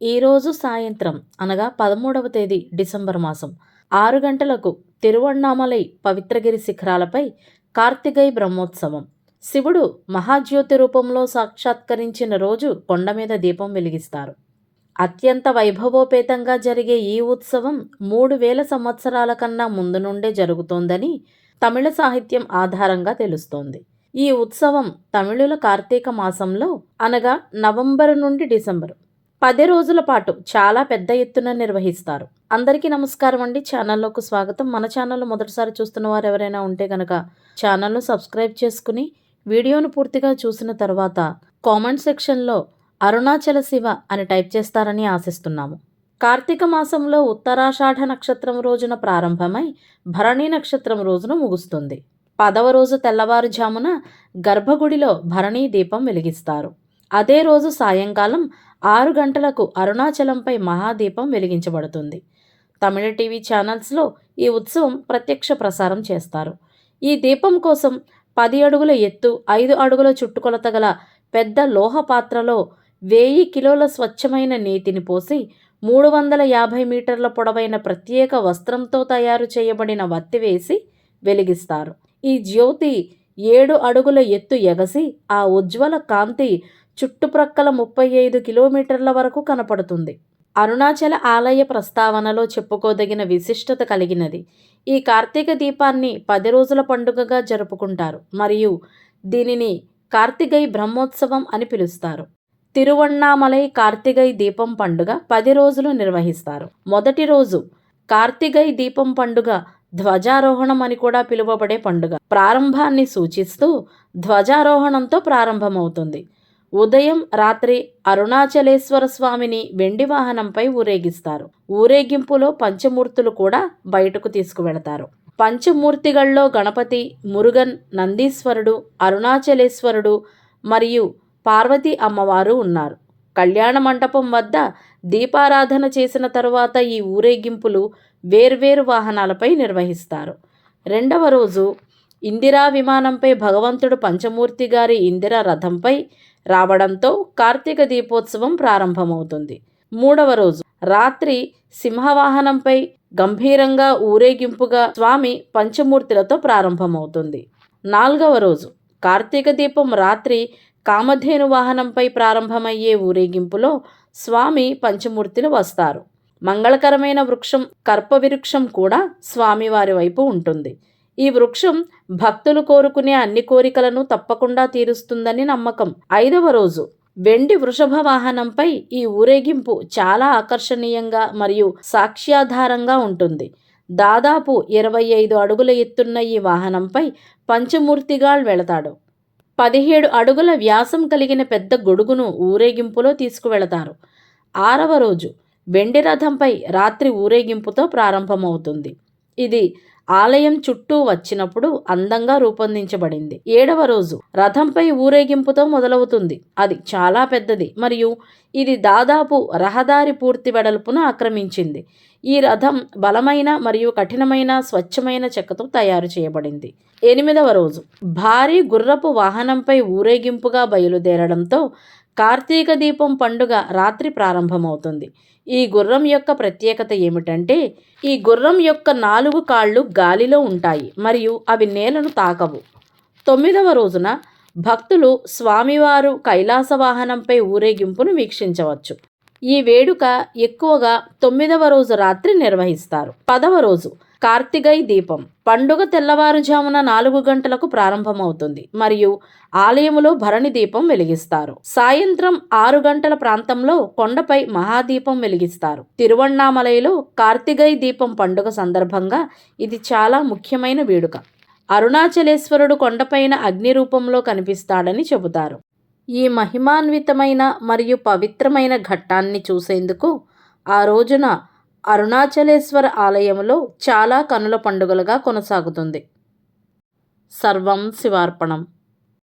ఈరోజు సాయంత్రం అనగా పదమూడవ తేదీ డిసెంబర్ మాసం. ఆరు గంటలకు తిరువణ్ణామలై పవిత్రగిరి శిఖరాలపై కార్తికై బ్రహ్మోత్సవం. శివుడు మహాజ్యోతి రూపంలో సాక్షాత్కరించిన రోజు కొండ మీద దీపం వెలిగిస్తారు. అత్యంత వైభవోపేతంగా జరిగే ఈ ఉత్సవం మూడు వేల సంవత్సరాల కన్నా ముందు నుండే జరుగుతోందని తమిళ సాహిత్యం ఆధారంగా తెలుస్తోంది. ఈ ఉత్సవం తమిళుల కార్తీక మాసంలో అనగా నవంబర్ నుండి డిసెంబర్. పది రోజుల పాటు చాలా పెద్ద ఎత్తున నిర్వహిస్తారు. అందరికీ నమస్కారం అండి. ఛానల్లోకి స్వాగతం. మన ఛానల్ మొదటిసారి చూస్తున్న వారు ఎవరైనా ఉంటే కనుక ఛానల్ను సబ్స్క్రైబ్ చేసుకుని వీడియోను పూర్తిగా చూసిన తర్వాత కామెంట్ సెక్షన్లో అరుణాచల శివ అని టైప్ చేస్తారని ఆశిస్తున్నాము. కార్తీక మాసంలో ఉత్తరాషాఢ నక్షత్రం రోజున ప్రారంభమై భరణి నక్షత్రం రోజున ముగుస్తుంది. పదవ రోజు తెల్లవారుజామున గర్భగుడిలో భరణీ దీపం వెలిగిస్తారు. అదే రోజు సాయంకాలం ఆరు గంటలకు అరుణాచలంపై మహాదీపం వెలిగించబడుతుంది. తమిళ టీవీ ఛానల్స్లో ఈ ఉత్సవం ప్రత్యక్ష ప్రసారం చేస్తారు. ఈ దీపం కోసం పది అడుగుల ఎత్తు ఐదు అడుగుల చుట్టుకొలత గల పెద్ద లోహ పాత్రలో వెయ్యి కిలోల స్వచ్ఛమైన నీతిని పోసి మూడు వందల యాభై మీటర్ల పొడవైన ప్రత్యేక వస్త్రంతో తయారు చేయబడిన వత్తి వేసి వెలిగిస్తారు. ఈ జ్యోతి ఏడు అడుగుల ఎత్తు ఎగసి ఆ ఉజ్వల కాంతి చుట్టుప్రక్కల ముప్పై ఐదు కిలోమీటర్ల వరకు కనపడుతుంది. అరుణాచల ఆలయ ప్రస్తావనలో చెప్పుకోదగిన విశిష్టత కలిగినది. ఈ కార్తీక దీపాన్ని పది రోజుల పండుగగా జరుపుకుంటారు మరియు దీనిని కార్తికై బ్రహ్మోత్సవం అని పిలుస్తారు. తిరువణ్ణామలై కార్తిగై దీపం పండుగ పది రోజులు నిర్వహిస్తారు. మొదటి రోజు కార్తిగై దీపం పండుగ ధ్వజారోహణం అని కూడా పిలువబడే పండుగ. ప్రారంభాన్ని సూచిస్తూ ధ్వజారోహణంతో ప్రారంభమవుతుంది. ఉదయం రాత్రి అరుణాచలేశ్వర స్వామిని వెండి వాహనంపై ఊరేగిస్తారు. ఊరేగింపులో పంచమూర్తులు కూడా బయటకు తీసుకువెళతారు. పంచమూర్తిగల్లో గణపతి మురుగన్ నందీశ్వరుడు అరుణాచలేశ్వరుడు మరియు పార్వతీ అమ్మవారు ఉన్నారు. కళ్యాణ మంటపం వద్ద దీపారాధన చేసిన తరువాత ఈ ఊరేగింపులు వేర్వేరు వాహనాలపై నిర్వహిస్తారు. రెండవ రోజు ఇందిరా విమానంపై భగవంతుడు పంచమూర్తి గారి ఇందిరా రథంపై రావడంతో కార్తీక దీపోత్సవం ప్రారంభమవుతుంది. మూడవ రోజు. రాత్రి సింహవాహనంపై గంభీరంగా ఊరేగింపుగా స్వామి పంచమూర్తులతో ప్రారంభమవుతుంది. నాలుగవ రోజు. కార్తీక దీపం రాత్రి కామధేను వాహనంపై ప్రారంభమయ్యే ఊరేగింపులో స్వామి పంచమూర్తులు వస్తారు. మంగళకరమైన వృక్షం కర్పవిరుక్షం కూడా స్వామివారి వైపు ఉంటుంది. ఈ వృక్షం భక్తులు కోరుకునే అన్ని కోరికలను తప్పకుండా తీరుస్తుందని నమ్మకం. ఐదవ రోజు. వెండి వృషభ వాహనంపై ఈ ఊరేగింపు చాలా ఆకర్షణీయంగా మరియు సాక్ష్యాధారంగా ఉంటుంది. దాదాపు ఇరవై ఐదు అడుగుల ఎత్తున్న ఈ వాహనంపై పంచమూర్తిగాళ్ వెళతాడు. పదిహేడు అడుగుల వ్యాసం కలిగిన పెద్ద గొడుగును ఊరేగింపులో తీసుకువెళతారు. ఆరవ రోజు. వెండి రథంపై రాత్రి ఊరేగింపుతో ప్రారంభమవుతుంది. ఇది ఆలయం చుట్టూ వచ్చినప్పుడు అందంగా రూపొందించబడింది. ఏడవ రోజు. రథంపై ఊరేగింపుతో మొదలవుతుంది. అది చాలా పెద్దది. మరియు ఇది దాదాపు రహదారి పూర్తి వెడల్పును ఆక్రమించింది. ఈ రథం బలమైన మరియు కఠినమైన స్వచ్ఛమైన చెక్కతో తయారు చేయబడింది. ఎనిమిదవ రోజు. భారీ గుర్రపు వాహనంపై ఊరేగింపుగా బయలుదేరడంతో కార్తీక దీపం పండుగ రాత్రి ప్రారంభమవుతుంది. ఈ గుర్రం యొక్క ప్రత్యేకత ఏమిటంటే ఈ గుర్రం యొక్క నాలుగు కాళ్ళు గాలిలో ఉంటాయి మరియు అవి నేలను తాకవు. తొమ్మిదవ రోజున భక్తులు స్వామివారు కైలాస వాహనంపై ఊరేగింపును వీక్షించవచ్చు. ఈ వేడుక ఎక్కువగా తొమ్మిదవ రోజు రాత్రి నిర్వహిస్తారు. పదవ రోజు కార్తిగై దీపం. పండుగ తెల్లవారుజామున నాలుగు గంటలకు ప్రారంభమవుతుంది. మరియు ఆలయములో భరణి దీపం వెలిగిస్తారు. సాయంత్రం ఆరు గంటల ప్రాంతంలో కొండపై మహాదీపం వెలిగిస్తారు. తిరువణ్ణామలైలో కార్తీగై దీపం పండుగ సందర్భంగా ఇది చాలా ముఖ్యమైన వేడుక. అరుణాచలేశ్వరుడు కొండపైన అగ్ని రూపంలో కనిపిస్తాడని చెబుతారు. ఈ మహిమాన్వితమైన మరియు పవిత్రమైన ఘట్టాన్ని చూసేందుకు ఆ రోజున అరుణాచలేశ్వర ఆలయంలో చాలా కనుల పండుగలుగా కొనసాగుతుంది. సర్వం శివార్పణం.